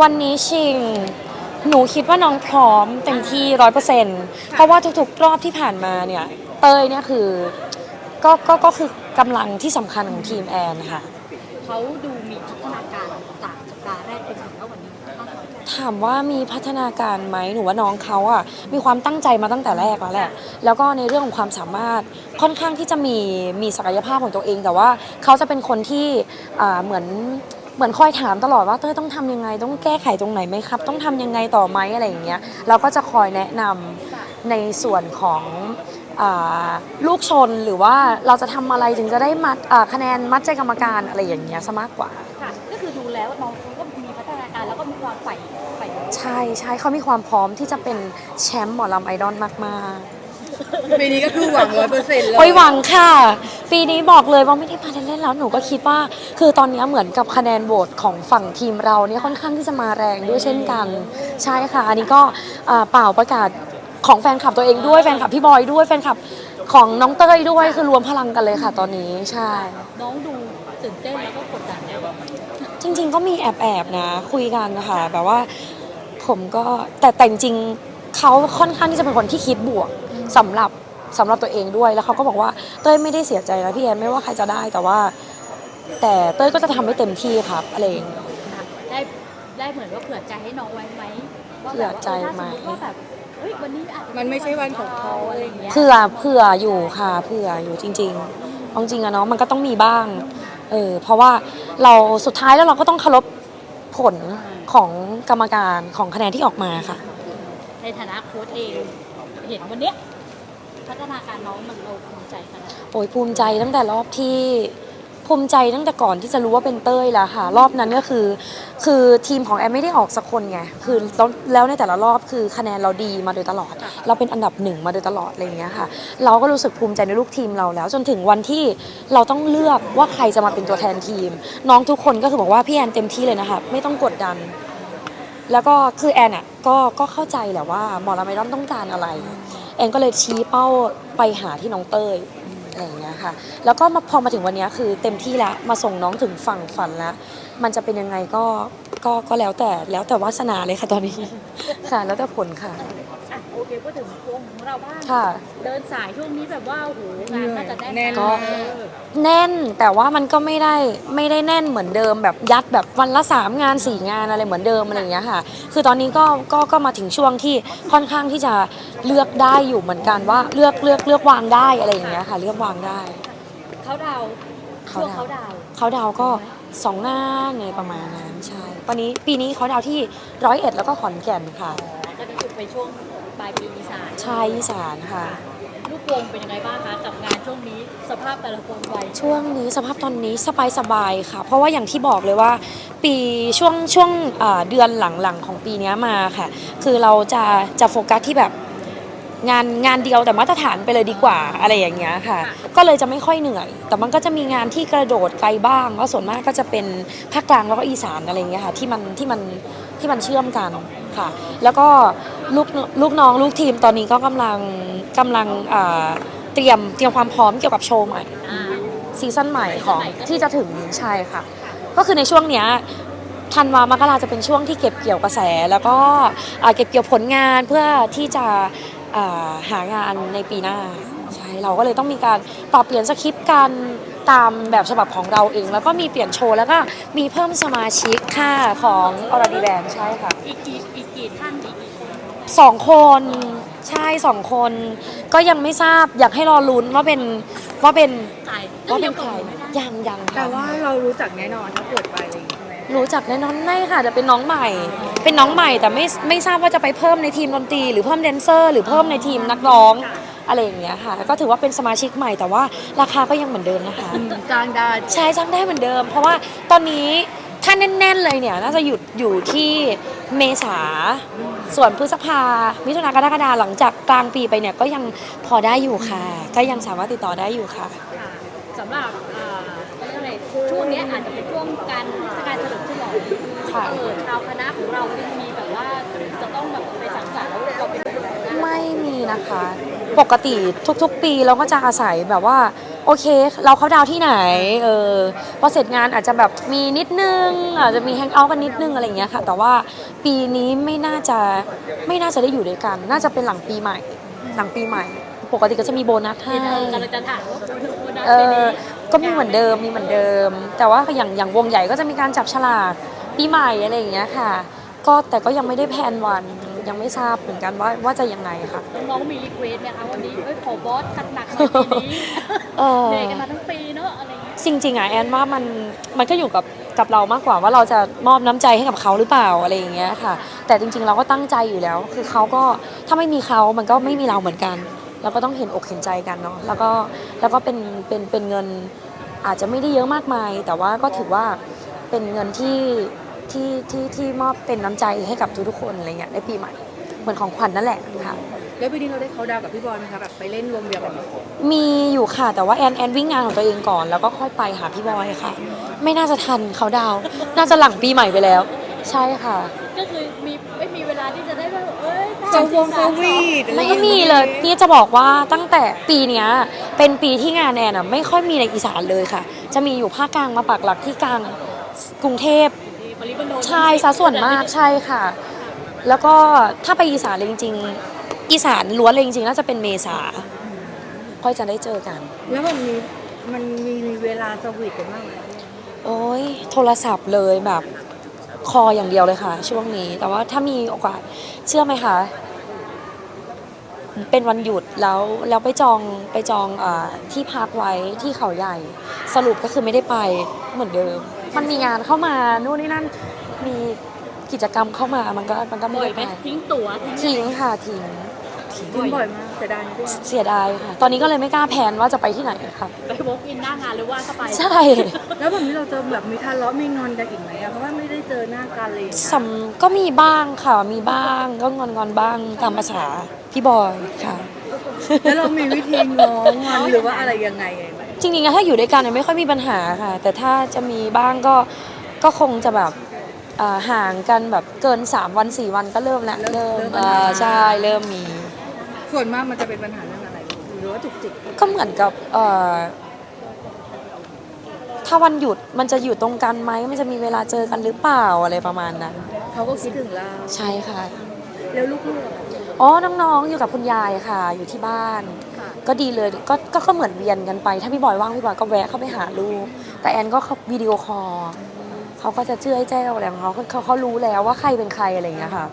วันนี้ชิง หนูคิดว่าน้องพร้อมเต็มที่ร้อยเปอร์เซ็นต์เพราะว่าทุกๆ รอบที่ผ่านมาเนี่ย เต้ยเนี่ยคือก็ก็ก็คือกำลังที่สำคัญของทีมแอนค่ะ เขาดูมีพัฒนาการจากสัปดาห์แรกไปถึงแล้ววันนี้มากน้อยแค่ไหนถามว่ามีพัฒนาการไหมหนูว่าน้องเขาอะมีความตั้งใจมาตั้งแต่แรกแล้วแหละ แล้วก็ในเรื่องของความสามารถค่อนข้างที่จะมีมีศักยภาพของตัวเอง แต่ว่าเขาจะเป็นคนที่อ่าเหมือน เหมือนคอยถามตลอดว่าเต้ยต้องทำยังไง ต้องแก้ไขตรงไหนไหมครับ ต้องทำยังไงต่อไหมอะไรอย่างเงี้ยเราก็จะคอยแนะนำในส่วนของอาลูกชนหรือว่าเราจะทำอะไรถึงจะได้มัดอ่าคะแนนมัดใจกรรมการอะไรอย่างเงี้ยซะมากกว่าค่ะก็คือดูแล้วน้องเขาก็มีพัฒนาการแล้วก็มีความใฝ่ใฝ่ใช่ใช่เขามีความพร้อมที่จะเป็นแชมป์หมอลำไอดอลมาก ปีนี้ก็คือหวังร้อยเปอร์เซ็นต์เลย โอ้ยหวังค่ะ ปีนี้บอกเลยว่าไม่ได้มาเล่นๆแล้วหนูก็คิดว่า คือตอนนี้เหมือนกับคะแนนโหวตของฝั่งทีมเราเนี่ยค่อนข้างที่จะมาแรงด้วยเช่นกัน ใช่ค่ะ อันนี้ก็อ่าเปล่าประกาศของแฟนคลับตัวเองด้วยแฟนคลับพี่บอยด้วยแฟนคลับของน้องเต้ยด้วยคือรวมพลังกันเลยค่ะ ตอนนี้ใช่ น้องดูตื่นเต้นแล้วก็กดดันแล้วจริงๆก็มีแอบๆนะ คุยกันนะคะแบบว่า ผมก็แต่แต่จริงๆเขาค่อนข้างที่จะเป็นคนที่คิดบวก สำหรับสำหรับตัวเองด้วยแล้วเขาก็บอกว่าเต้ยไม่ได้เสียใจนะพี่แอนไม่ว่าใครจะได้แต่ว่า แต่เต้ยก็จะทำให้เต็มที่ครับอะไรอย่างเงี้ยค่ะได้ได้เหมือนว่าเผื่อใจให้น้องไว้ไหมว่าเผื่แบอบว่าใจถ้าไหมสมมติว่าแบบเฮ้ยวันนี้อาจจะมันไม่ใช่วันของเขาอะไรอย่างเงี้ยเผื่อเผื่ออยู่ค่ะเผื่ออยู่จริงๆเอาจริงอะเนาะมันก็ต้องมีบ้างเออเพราะว่าเราสุดท้ายแล้วเราก็ต้องเคารพผลของกรรมการของคะแนนที่ออกมาค่ะ ในฐานะโค้ชเองเห็นวันเนี้ย พัฒนาการน้องมันเราภูมิใจขนาดไหนโอ้ยภูมิใจตั้งแต่รอบที่ภูมิใจตั้งแต่ก่อนที่จะรู้ว่าเป็นเต้ยแล้วค่ะ รอบนั้นก็คือ คือทีมของแอมไม่ได้ออกสักคนไงคือแล้วแล้วในแต่ละรอบคือคะแนนเราดีมาโดยตลอด เราเป็นอันดับหนึ่งมาโดยตลอดอะไรอย่างเงี้ยค่ะ เราก็รู้สึกภูมิใจในลูกทีมเราแล้ว จนถึงวันที่เราต้องเลือกว่าใครจะมาเป็นตัวแทนทีม น้องทุกคนก็คือบอกว่าพี่แอนเต็มที่เลยนะคะไม่ต้องกดดัน แล้วก็คือแอนอะก็ก็เข้าใจแหละว่าหมอลำไอดอลต้องการอะไรแอนก็เลยชี้เป้าไปหาที่น้องเต้ยอะไรอย่างเงี้ยค่ะ แล้วก็มาพอมาถึงวันนี้คือเต็มที่แล้วมาส่งน้องถึงฝั่งฝันแล้วมันจะเป็นยังไงก็ก็ก็แล้วแต่แล้วแต่วาสนาเลยค่ะตอนนี้ ค่ะ แล้วแต่ผลค่ะ อะโอเคก็ถึงวงของ เราบ้างค่ะ เดินสายช่วงนี้แบบว่าโอ้โหงานน่าจะแน่นแน่นก็มากแน่นแต่ว่ามันก็ไม่ได้ไม่ได้แน่นเหมือนเดิมแบบยัดแบบวันละสามงานสี่งานอะไรเหมือนเดิมอะไรอย่างเงี้ยค่ะ คือตอนนี้ก็ก็ก็มาถึงช่วงที่ค่อนข้างที่จะเลือกได้อยู่เหมือนกันว่าเลือกเลือกเลือกวางได้อะไรอย่างเงี้ยค่ะ เลือกวางได้ เขาดาวน์ช่วงเขาดาวน์ เขาดาวก็สองงานในประมาณนั้นใช่ตอนนี้ปีนี้เขาดาวที่ร้อยเอ็ดแล้วก็ขอนแก่นค่ะ ก็จะไปช่วงป ลายปีอีสานชายอีสานค่ะ ลูกวงเป็นยังไงบ้างคะกับงานช่วงนี้สภาพแต่ละคนวัยช่วงนี้สภาพตอนนี้สบายสบายๆค่ะ เพราะว่าอย่างที่บอกเลยว่า ปีช่วงช่วงอ่าเดือนหลังๆของปีเนี้ยมาค่ะ คือเราจะจะโฟกัสที่แบบงานงานเดียวแต่มาตรฐานไปเลยดีกว่าอะไรอย่างเงี้ยค่ะ ก็เลยจะไม่ค่อยเหนื่อย แต่มันก็จะมีงานที่กระโดดไกลบ้างก็ส่วนมากก็จะเป็นภาคกลางแล้วก็อีสานอะไรอย่างเงี้ยค่ะที่มันที่มันที่มันเชื่อมกันค่ะ แล้วก็ ลูกลูกน้องลูกทีมตอนนี้ก็กำลังกำลังอ่าเตรียมเตรียมความพร้อมเกี่ยวกับโชว์ใหม่ซีซั่นใหม่ของที่จะถึงใช่ค่ะ ก็คือในช่วงเนี้ยธันวามกราจะเป็นช่วงที่เก็บเกี่ยวกระแส แล้วก็เก็บเกี่ยวผลงานเพื่อที่จะหางานในปีหน้าใช่เราก็เลยต้องมีการปรับเปลี่ยนสคริปต์กันตามแบบฉบับของเราเอง แล้วก็มีเปลี่ยนโชว์แล้วก็มีเพิ่มสมาชิกค่ะของอรดีแบนใช่ค่ะ อีกกี่อีกกี่ท่านอีกกี่คน สองคนใช่สองคน ก็ยังไม่ทราบอยากให้รอลุ้นว่าเป็นว่าเป็นใครว่าเป็นใครไม่ได้ยังยังค่ะแต่ว่าเรารู้จักแน่นอนถ้าเปิดไปอะไรอย่างเงี้ยใช่ไหมรู้จักแน่นอนไม่ค่ะจะเป็นน้องใหม่ เป็นน้องใหม่แต่ไม่ไม่ทราบว่าจะไปเพิ่มในทีมดนตรีหรือเพิ่มแดนเซอร์ หรือเพิ่มในทีมนักร้องอะไรอย่างเงี้ยค่ะก็ถือว่าเป็นสมาชิกใหม่แต่ว่าราคาก็ยังเหมือนเดิมนะคะอืมจ้างได้ ใช้จ้างได้เหมือนเดิม เพราะว่าตอนนี้ ถ้าแน่นๆเลยเนี่ยน่าจะหยุดอยู่ที่เมษา ส่วนพฤษภา มิถุนากรกฎาหลังจากกลางปีไปเนี่ยก็ยังพอได้อยู่ค่ะ ก็ยังสามารถติดต่อได้อยู่ค่ะ ค่ะสำหรับอ่าเขาเรียกอะไรช่วงเนี้ยอาจจะเป็นช่วงการเทศกาลเฉลิมฉลองค่ะ เออชาวคณะของเรายังมีแบบว่าจะต้องแบบไปสังสรรค์แล้วเราไปดูแลนะไม่มีนะคะ ปกติทุกๆปีเราก็จะอาศัยแบบว่า โอเค เราเขาดาวน์ที่ไหนเออพอเสร็จงานอาจจะแบบมีนิดนึง อาจจะมีแฮงเอาท์กันนิดนึงอะไรอย่างเงี้ยค่ะ แต่ว่าปีนี้ไม่น่าจะไม่น่าจะได้อยู่ด้วยกัน น่าจะเป็นหลังปีใหม่ หลังปีใหม่ ปกติก็จะมีโบนัสให้ที่เรากำลังจะถามว่าวันนั้นเอปีอนี้ก็มีเหมือนเดิมมีเหมือนเดิม แต่ว่าอย่างอย่างวงใหญ่ก็จะมีการจับฉลากปีใหม่อะไรอย่างเงี้ยค่ะ ก็แต่ก็ยังไม่ได้แพลนวัน ยังไม่ทราบเหมือนกันว่าว่าจะยังไงค่ะน้องๆมีรีเควสไหมคะวันนี้เอ้ยขอบอสหนักๆหน่อยปีนี้เออเหนื่อยกันมาทั้งปีเนอะอะไรเงี้ยจริงๆอะแอนว่ามันมันก็อยู่กับกับเรามากกว่าว่าเราจะมอบน้ำใจให้กับเขาหรือเปล่าอะไรอย่างเงี้ยค่ะ แต่จริงๆเราก็ตั้งใจอยู่แล้ว คือเขาก็ถ้าไม่มีเขามันก็ไม่มีเราเหมือนกันเราก็ต้องเห็นอกเห็นใจกันเนาะแล้วก็แล้วก็เป็นเป็นเป็นเงินอาจจะไม่ได้เยอะมากมาย แต่ว่าก็ถือว่าเป็นเงินที่ ที่ที่ที่มอบเป็นน้ำใจให้กับทุกๆคนอะไรเงี้ยในปีใหม่ เหมือนของขวัญนั่นแหละค่ะ แล้วปีนี้เราได้เขาดาวกับพี่บอลไหมคะแบบไปเล่นรวมเดียวกันไหมมีอยู่ค่ะแต่ว่าแอนแอนวิ่งงานของตัวเองก่อน แล้วก็ค่อยไปหาพี่บอยค่ะ ไม่น่าจะทันเขาดาวน์น่าจะหลังปีใหม่ไปแล้ว ใช่ค่ะ ก็คือมีไม่มีเวลาที่จะได้ว่าเอ้ยโซวงโซวีดอะไรไม่อย่างมีงี้เลยพี่จะบอกว่าตั้งแต่ปีเนี้ยเป็นปีที่งานแอนอะไม่ค่อยมีในอีสานเลยค่ะ จะมีอยู่ภาคกลางมาปักหลักที่กลางกรุงเทพ ปริมณฑลใช่ซะส่วนมากใช่ค่ะ แล้วก็ถ้าไปอีสานเลยจริงๆ อีสานล้วนเลยจริงๆน่าจะเป็นเมษาค่อยจะได้เจอกัน แล้วมันมีมันมีเวลาสวีทกันบ้างไหมโอ้ยโทรศัพท์เลยแบบคออย่างเดียวเลยค่ะ ช่วงนี้ แต่ว่าถ้ามีโอกาสเชื่อไหมคะเป็นวันหยุดแล้วแล้วไปจองไปจองอาที่พักไว้ที่เขาใหญ่ สรุปก็คือไม่ได้ไปเหมือนเดิม มันมีงานเข้ามานู่นนี่นั่นมีกิจกรรมเข้ามามันก็มันก็ไม่บ่อได้ยไหไปมทิ้งตั๋วทิ้งทิ้งค่ะทิ้งทิ้งทิ้งบ่อยมากเสียดายนะพี่เสียดายค่ะ ตอนนี้ก็เลยไม่กล้าแพลนว่าจะไปที่ไหนค่ะ ไปวอล์กอินหน้างานหรือว่าเข้าไปใช่ แล้วแบบนี้เราจะแบบมีทะเลาะมีงอนกันอีกไหมอะเพราะว่าไม่ได้เจอหน้ากันเลยอย่างเงี้ยสำก็มีบ้างค่ะ มีบ้างก็งอนงอนๆบ้างตามภาษาพี่บอยค่ะ แล้วเรามีวิธีง้องอนหรือว่าอะไรยังไงไหม จริงๆอะถ้าอยู่ด้วยกันเนี่ยไม่ค่อยมีปัญหาค่ะ แต่ถ้าจะมีบ้างก็ก็คงจะแบบเอ่อห่างกันแบบเกิน 3 วัน 4 วันก็เริ่มละเริ่มเอ่อใช่เริ่มมี ส่วนมากมันจะเป็นปัญหาเรื่องอะไรหรือว่าจุกจิกก็เหมือนกับเอ่อถ้าวันหยุดมันจะอยู่ตรงกันไหมมันจะมีเวลาเจอกันหรือเปล่าอะไรประมาณนั้นเขาก็คิดถึงเราใช่ค่ะ แล้วลูกๆอะอ๋อน้องๆอยู่กับคุณยายค่ะ อยู่ที่บ้านค่ะ ก็ดีเลยก็ก็ก็เหมือนเวียนกันไป ถ้าพี่บอยว่างพี่บอยก็แวะเข้าไปหาลูก แต่แอนก็เขาวิดีโอคอลเขาก็จะเชื่อแจ้วอะไรของเขาเขาเขารู้แล้วว่าใครเป็นใครอะไรอย่างเงี้ยค่ะ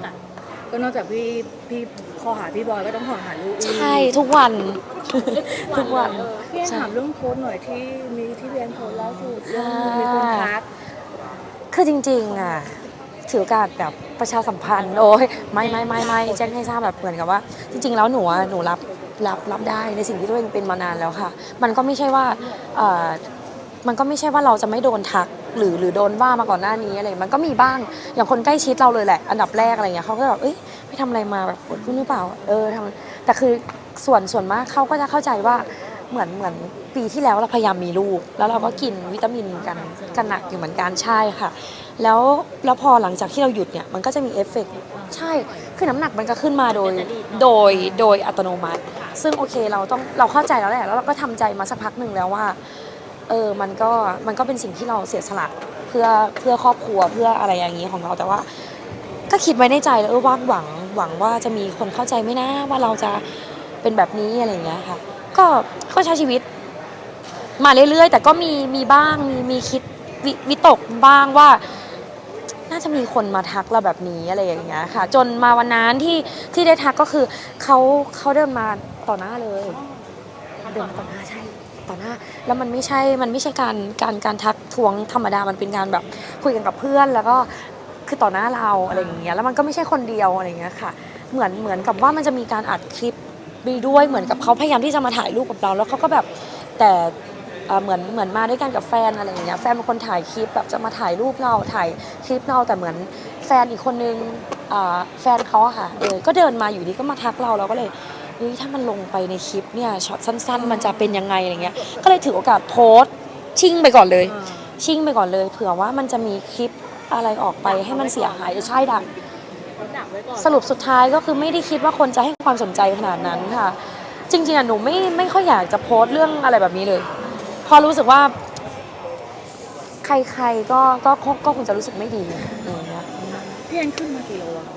ก็นอกจากพี่พี่คอหาพี่บอยก็ต้องขอหาลูกอีกใช่ทุกวัน ทุกวัน พี่แอนใช่ถามเรื่องโพสต์หน่อยที่มีที่พี่แอนโพสต์ล่าสุดเรื่องค่ะมีคนทัก คือจริงๆอะถือโอกาสแบบประชาสัมพันธ์โอ้ยไม่ไม่ไม่ไม่แจ้งให้ทราบแบบเหมือนกับว่า จริง ๆ แล้วหนูอะหนูรับ รับรับได้ในสิ่งที่ตัวเองเป็นมานานแล้วค่ะ มันก็ไม่ใช่ว่ามันก็ไม่ใช่ว่าเราจะไม่โดนทักหรือหรือโดนว่ามาก่อนหน้านี้อะไรมันก็มีบ้างอย่างคนใกล้ชิดเราเลยแหละ อันดับแรกอะไรเงี้ยเขาก็แบบเอ้ยไม่ทำอะไรมาแบบปวดขึ้นหรือเปล่า เออทำแต่คือส่วนส่วนมากเขาก็จะเข้าใจว่าเหมือนเหมือนปีที่แล้วเราพยายามมีลูก แล้วเราก็กินวิตามินกันกันหนักอยู่เหมือนกันใช่ค่ะ แล้วแล้วพอหลังจากที่เราหยุดเนี่ยมันก็จะมีเอฟเฟกต์ใช่ คือน้ำหนักมันก็ขึ้นมาโดยโดยโดยอัตโนมัติ ซึ่งโอเคเราต้องเราเข้าใจแล้วแหละแล้วเราก็ทำใจมาสักพักหนึ่งแล้วว่าเออมันก็มันก็เป็นสิ่งที่เราเสียสละเพื่อเพื่อครอบครัวเพื่ออะไรอย่างนี้ของเราแต่ว่า ก็คิดไว้ในใจแล้วเออว่าหวังหวังว่าจะมีคนเข้าใจไหมนะว่าเราจะเป็นแบบนี้อะไรอย่างเงี้ยค่ะ ก็ก็ใช้ชีวิต มาเรื่อยๆ แต่ก็มีมีบ้างมีมีคิดวิวิตกบ้างว่าน่า จะมีคนมาทักเราแบบนี้อะไรอย่างเงี้ยค่ะ จนมาวันนั้นที่ที่ได้ทักก็คือเขาเขาเดินมาต่อหน้าเลยเดินมาต่อหน้าใช่ต่อหน้า แล้วมันไม่ใช่มันไม่ใช่การการการทักทวงธรรมดามันเป็นการแบบคุยกันกับเพื่อนแล้วก็คือต่อหน้าเราอะไรอย่างเงี้ยแล้วมันก็ไม่ใช่คนเดียวอะไรอย่างเงี้ยค่ะ เหมือนเหมือนกับว่ามันจะมีการอัดคลิปไปด้วยเหมือนกับเขาพยายามที่จะมาถ่ายรูปกับเรา แล้วเขาก็แบบแต่ เอ่อเหมือนเหมือนมาด้วยกันกับแฟนอะไรอย่างเงี้ยแฟนเป็นคนถ่ายคลิปแบบจะมาถ่ายรูปเราถ่ายคลิปเราแต่เหมือนแฟนอีกคนนึงอ่าแฟนเขาอะค่ะเออก็เดินมาอยู่ดีก็มาทักเราเราก็เลยเฮ้ยถ้ามันลงไปในคลิปเนี่ยช็อตสั้น ๆ มันจะเป็นยังไงอะไรเงี้ยก็เลยถือโอกาสโพสต์ชิ่งไปก่อนเลย ชิ่งไปก่อนเลย เผื่อว่ามันจะมีคลิปอะไรออกไปให้มันเสียหายจะใช่ดังดักไว้ก่อนสรุปสุดท้ายก็คือไม่ได้คิดว่าคนจะให้ความสนใจขนาดนั้นค่ะ จริงๆอะหนูไม่ไม่ค่อยอยากจะโพสต์เรื่องอะไรแบบนี้เลย พอรู้สึกว่า ใครๆก็ก็ก็ก็คงจะรู้สึกไม่ดีอย่างเงี้ยพี่แอนขึ้นมากี่โลแล้วคะ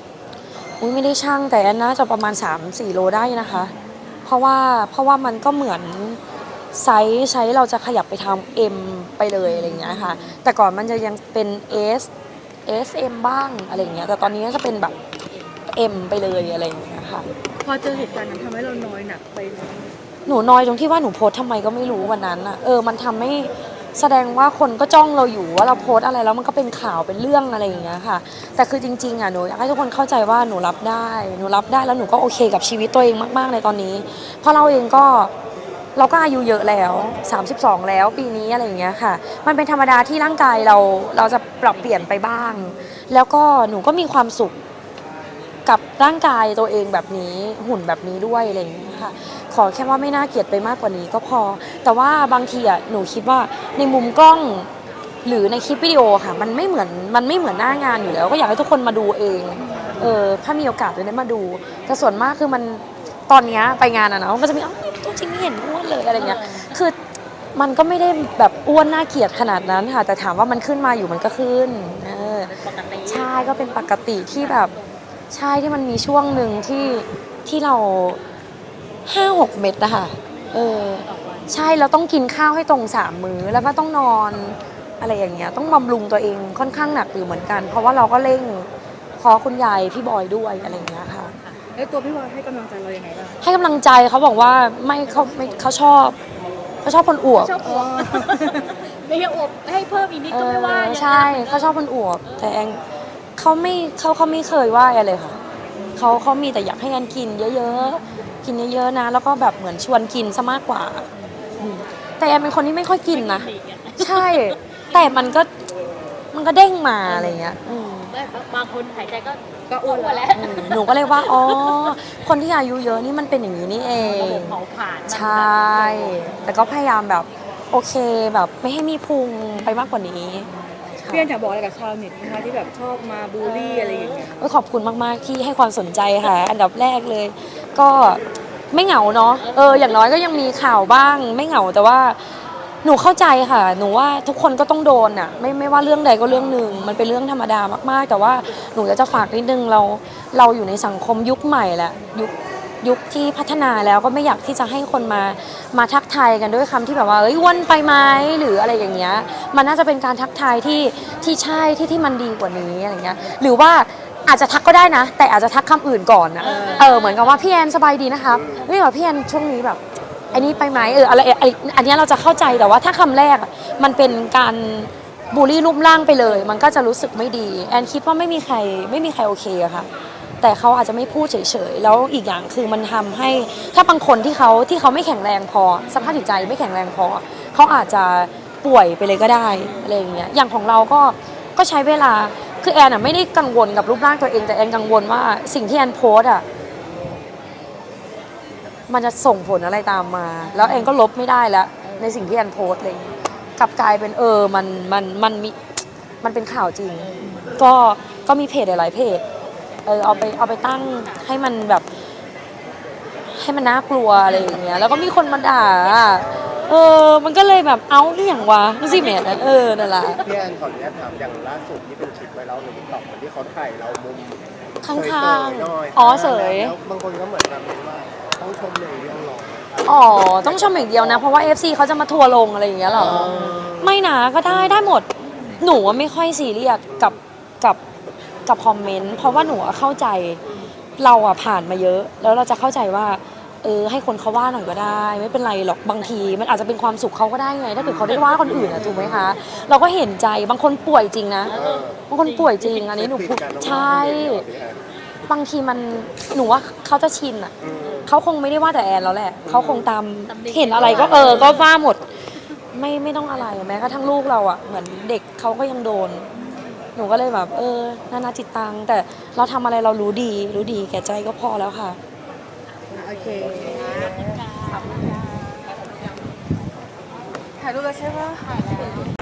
อุ้ยไม่ได้ช่างแต่อันน่าจะประมาณ 3-4 โลได้นะคะ เพราะว่าเพราะว่ามันก็เหมือนไซส์ไซส์เราจะขยับไปทำ M ไปเลยอะไรอย่างเงี้ยค่ะ แต่ก่อนมันจะยังเป็น S S M บ้างอะไรอย่างเงี้ยแต่ตอนนี้ก็จะเป็นแบบ M ไปเลยอะไรอย่างเงี้ยค่ะ พอเจอเหตุการณ์นั้นทำให้เราน้อยหนักไปไหม หนูน้อยตรงที่ว่าหนูโพสต์ทำไมก็ไม่รู้วันนั้นอะเออมันทำให้แสดงว่าคนก็จ้องเราอยู่ว่าเราโพสต์อะไรแล้วมันก็เป็นข่าวเป็นเรื่องอะไรอย่างเงี้ยค่ะ แต่คือจริงๆอะหนูอยากให้ทุกคนเข้าใจว่าหนูรับได้ หนูรับได้แล้วหนูก็โอเคกับชีวิตตัวเองมากๆในตอนนี้ เพราะเราเองก็ เราก็อายุเยอะแล้ว 32 แล้วปีนี้อะไรอย่างเงี้ยค่ะ มันเป็นธรรมดาที่ร่างกายเราเราจะปรับเปลี่ยนไปบ้าง แล้วก็หนูก็มีความสุขกับร่างกายตัวเองแบบนี้หุ่นแบบนี้ด้วยอะไรอย่างเงี้ยค่ะ ขอแค่ว่าไม่น่าเกลียดไปมากกว่านี้ก็พอ แต่ว่าบางทีอะหนูคิดว่าในมุมกล้อง หรือในคลิปวิดีโอค่ะ มันไม่เหมือนมันไม่เหมือนหน้างานอยู่แล้ว ก็อยากให้ทุกคนมาดูเองเออถ้ามีโอกาสจะได้มาดู แต่ส่วนมากคือมันตอนนี้ไปงานอะนะมันจะมีอ้าวตัวจริงไม่เห็นอ้วนเลยอะไรเงี้ยคือมันก็ไม่ได้แบบอ้วนน่าเกลียดขนาดนั้นค่ะ แต่ถามว่ามันขึ้นมาอยู่มันก็ขึ้นเออใช่ก็เป็นปกติที่แบบใช่ที่มันมีช่วงหนึ่งที่ที่เรา ห้าหกเม็ดนะคะเออ ใช่เราต้องกินข้าวให้ตรงสามมื้อแล้วก็ต้องนอนอะไรอย่างเงี้ย ต้องบำรุงตัวเองค่อนข้างหนักอยู่เหมือนกัน เพราะว่าเราก็เร่งเพอคุณยายพี่บอยด้วยอะไรอย่างเงี้ยค่ะ แล้วตัวพี่วอยให้กำลังใจเรายังไงบ้างให้กำลังใจเขาบอกว่าไม่เขาไม่เขาชอบเขาชอบคนอวบ ชอบอวบไม่ให้อวบให้เพิ่มอีกนิดเอก็ไม่ว่าออย่างนั้นใช่เขาชอบคนอวบ แต่แองเขาไม่เขาเขาไม่เคยว่าอะไรเลยค่ะเขาเขามีแต่อยากให้แอนกินเยอะๆ กินเยอะๆนะ แล้วก็แบบเหมือนชวนกินซะมากกว่าอืมแต่แอนเป็นคนที่ไม่ค่อยกินนะ ใช่ แต่มันก็มันก็เด้งมาอะไรเงี้ยอืมบางคนหายใจก็ก็อ้วนอ้วนแล้วแล้วอืมหนูก็เลยว่า อ๋อ คนที่อายุเยอะนี่มันเป็นอย่างนี้นี่เอระบง บเผาผ่านใช่แต่ก็พยายามแบบโอเคแบบไม่ให้มีพุงไปมากกว่านี้พี่แอนอยากบอกอะไรกับชาวเน็ตนะคะที่แบบชอบมาบูลลี่อะไรอย่างเงี้ยเอ้ยขอบคุณมาก ๆ ที่ให้ความสนใจค่ะ อันดับแรกเลย ก็ไม่เหงาเนาะเอออย่างน้อยก็ยังมีข่าวบ้าง ไม่เหงาแต่ว่าหนูเข้าใจค่ะ หนูว่าทุกคนก็ต้องโดนอะไม่ไม่ว่าเรื่องใดก็เรื่องหนึ่งมันเป็นเรื่องธรรมดามากๆ แต่ว่าหนูอยากจะฝากนิดนึงเราเราอยู่ในสังคมยุคใหม่แหละยุคยุคที่พัฒนาแล้วก็ไม่อยากที่จะให้คนมามาทักทายกันด้วยคำที่แบบว่าเอ้ยวนไปไหมหรืออะไรอย่างเงี้ยมันน่าจะเป็นการทักทายที่ที่ใช่ที่ที่มันดีกว่านี้อะไรเงี้ยหรือว่า อาจจะทักก็ได้นะ แต่อาจจะทักคำอื่นก่อนนะเออเหมือนกับว่าพี่แอนสบายดีนะครับเฮ้ยแบบพี่แอนช่วงนี้แบบอันนี้ไปไหมเอออะไรอะไรอันเนี้ยเราจะเข้าใจแต่ว่าถ้าคำแรกอะมันเป็นการบูลลี่รูปร่างไปเลย มันก็จะรู้สึกไม่ดีแอนคิดว่าไม่มีใครไม่มีใครโอเคอะค่ะ แต่เขาอาจจะไม่พูดเฉยๆ แล้วอีกอย่างคือมันทำให้ถ้าบางคนที่เขาที่เขาไม่แข็งแรงพอสภาพจิตใจไม่แข็งแรงพอเขาอาจจะป่วยไปเลยก็ได้อะไรอย่างเงี้ยอย่างของเราก็ก็ใช้เวลา คือแอนอะไม่ได้กังวลกับรูปร่างตัวเองแต่แอนกังวลว่าสิ่งที่แอนโพสต์อะมันจะส่งผลอะไรตามมา แล้วแอนก็ลบไม่ได้แล้วในสิ่งที่แอนโพสเลยกลับกลายเป็นเออมันมันมันมีมันเป็นข่าวจริง ก็ก็มีเพจหลายๆเพจเออเอาไปเอาไปตั้งให้มันแบบ ให้มันน่ากลัวอะไรอย่างเงี้ยแล้วก็มีคนมาด่า เออ มันก็เลยแบบเอ้าที่อย่างวะนั่นสิแหม่นะเออนั่นแหละพี่แอนขออนุญาตถามอย่างล่าสุดที่เป็นคลิปไวรัลในติ๊กต็อกที่เขาถ่ายเรามุมข้างเสยๆหน่อยๆอ๋อเสย แล้วบางคนก็เหมือนแบบว่าต้องชมอย่างเดียวหรอ อ๋อ ต้องชมอย่างเดียวนะ เพราะว่า FC เขาจะมาทัวร์ลงอะไรอย่างเงี้ยเหรอไม่นะก็ได้ได้หมด หนูว่าไม่ค่อยซีเรียสกับกับกับคอมเมนต์เพราะว่าหนูอะเข้าใจเราอะผ่านมาเยอะ แล้วเราจะเข้าใจว่า เออให้คนเขาว่าหน่อยก็ได้ ไม่เป็นไรหรอกบางที มันอาจจะเป็นความสุขเขาก็ได้ไง ถ้าเกิดเขาได้ว่าคนอื่นอะถูกไหมคะ เราก็เห็นใจบางคนป่วยจริงนะบางคนป่วยจริงอันนี้หนูพูดใช่บางทีมันหนูว่าเขาจะชินอะเขาคงไม่ได้ว่าแต่แอนแล้วแหละเขาคงตามเห็นอะไรก็เออก็ว่าหมด ไม่ไม่ต้องอะไรแม้กระทั่งลูกเราอะเหมือนเด็กเขาก็ยังโดนหนูก็เลยแบบเออนานาจิตตัง แต่เราทำอะไรเรารู้ดี รู้ดีแก่ใจก็พอแล้วค่ะ โอเคถ่ายรูปแล้วใช่ปะ